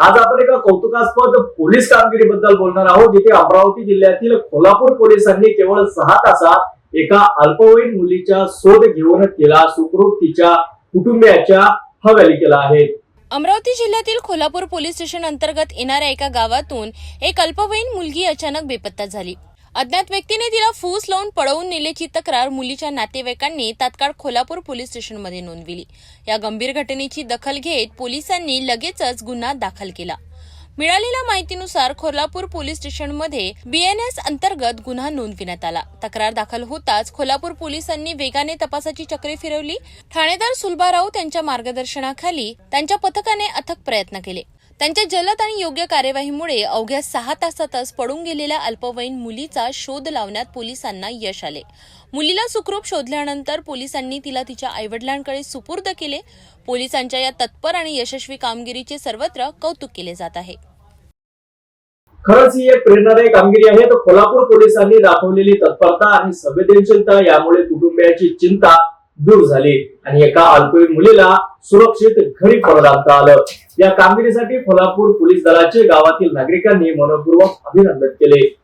आज आपण एका कौतुकास्पद पोलीस कामगिरीबद्दल बोलणार आहोत जिथे अमरावती जिल्ह्यातील कोल्हापूर पोलिसांनी केवळ सहा तासात एका अल्पवयीन मुलीचा शोध घेऊन तिला सुखरूप तिच्या कुटुंबियाच्या हवाली केला आहे. अमरावती जिल्ह्यातील खोलापूर पोलीस स्टेशन अंतर्गत येणाऱ्या एका गावातून एक अल्पवयीन मुलगी अचानक बेपत्ता झाली. अज्ञात व्यक्तीने तिला फूस लावून पळवून नेल्याची तक्रार मुलीच्या नातेवाईकांनी तात्काळ खोलापूर पोलीस स्टेशनमध्ये नोंदविली. या गंभीर घटनेची दखल घेत पोलिसांनी लगेचच गुन्हा दाखल केला. मिळालेल्या माहितीनुसार खोलापूर पोलीस स्टेशनमध्ये बीएनएस अंतर्गत गुन्हा नोंदविण्यात आला. तक्रार दाखल होताच खोलापूर पोलिसांनी वेगाने तपासाची चक्रे फिरवली. ठाणेदार सुलभाराव त्यांच्या मार्गदर्शनाखाली त्यांच्या पथकाने अथक प्रयत्न केले. त्यांच्या जलद आणि योग्य कार्यवाहीमुळे अवघ्या सहा तासातच पडून गेलेल्या अल्पवयीन मुलीचा शोध लावण्यात पोलिसांना यश आले. मुलीला सुखरूप शोधल्यानंतर पोलिसांनी तिला तिच्या आईवडिलांकडे सुपूर्द केले. पोलिसांच्या या तत्पर आणि यशस्वी कामगिरीचे सर्वत्र कौतुक केले जात आहे. खरंच ही एक प्रेरणादायी कामगिरी आहे. तर कोल्हापूर पोलिसांनी दाखवलेली तत्परता आणि संवेदनशीलता यामुळे कुटुंबियाची चिंता दूर झाली आणि एका अल्पवयीन मुलीला सुरक्षित घरी परत आणता आलं. या कामगिरीसाठी कोल्हापूर पोलीस दलाचे गावातील नागरिकांनी मनपूर्वक अभिनंदन केले.